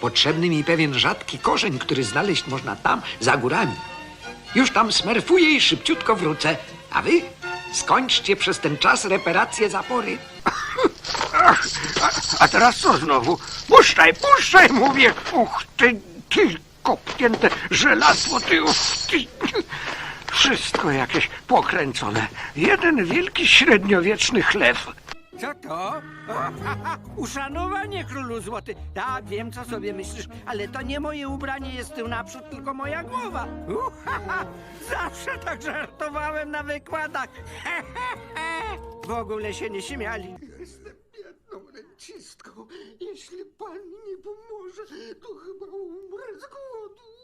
Potrzebny mi pewien rzadki korzeń, który znaleźć można tam, za górami. Już tam smerfuję i szybciutko wrócę. A wy skończcie przez ten czas reparację zapory. A teraz co znowu? Puszczaj, puszczaj, mówię. Uch, ty, ty kopnięte żelazło, ty, uch, ty. Wszystko jakieś pokręcone. Jeden wielki średniowieczny chlew. Co to? Uszanowanie królu złoty. Tak, wiem, co sobie myślisz, ale to nie moje ubranie jest tył naprzód, tylko moja głowa. Zawsze tak żartowałem na wykładach. W ogóle się nie śmiali. Jestem biedną rencistką. Jeśli pan mi nie pomoże, to chyba umrę z głodu.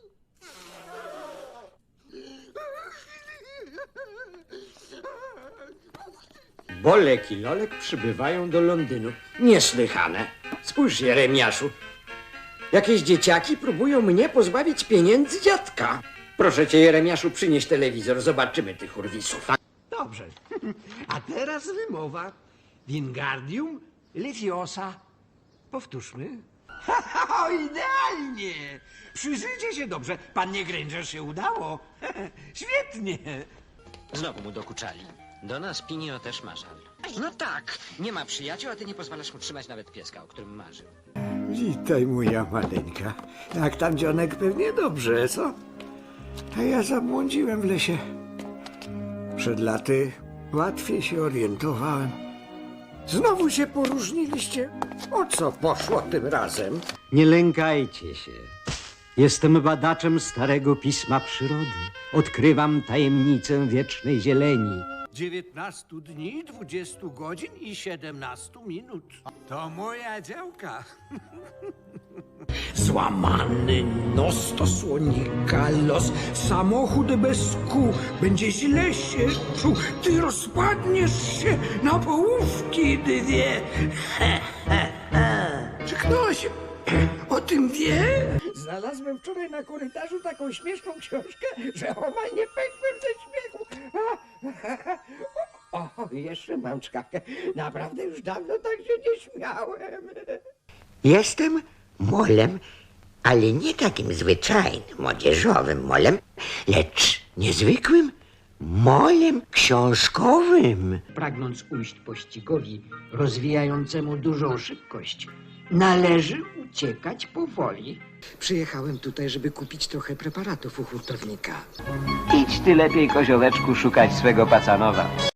Bolek i Lolek przybywają do Londynu. Niesłychane. Spójrz, Jeremiaszu. Jakieś dzieciaki próbują mnie pozbawić pieniędzy dziadka. Proszę cię, Jeremiaszu, przynieś telewizor. Zobaczymy tych urwisów. Dobrze. A teraz wymowa. Wingardium Leviosa. Powtórzmy. O, idealnie! Przyjrzyjcie się dobrze. Pannie Granger się udało. Świetnie. Znowu mu dokuczali. Do nas Pinio też ma żal. No tak, nie ma przyjaciół, a ty nie pozwalasz mu trzymać nawet pieska, o którym marzył. Witaj, moja maleńka. Jak tam dzionek pewnie dobrze, co? A ja zabłądziłem w lesie. Przed laty łatwiej się orientowałem. Znowu się poróżniliście. O co poszło tym razem? Nie lękajcie się. Jestem badaczem starego pisma przyrody. Odkrywam tajemnicę wiecznej zieleni. 19 dni, 20 godzin i 17 minut. To moja działka. Złamany nos to słonika los. Samochód bez kół będzie źle się czuł. Ty rozpadniesz się na połówki dwie. Czy ktoś o tym wie? Znalazłem wczoraj na korytarzu taką śmieszną książkę, że omal nie pękłem ze śmiechu. O, jeszcze mam czkawkę. Naprawdę już dawno tak się nie śmiałem. Jestem molem, ale nie takim zwyczajnym, młodzieżowym molem, lecz niezwykłym molem książkowym. Pragnąc ujść pościgowi rozwijającemu dużą szybkość, należy uciekać powoli. Przyjechałem tutaj, żeby kupić trochę preparatów u hurtownika. Idź ty lepiej, koziołeczku, szukać swego pacanowa.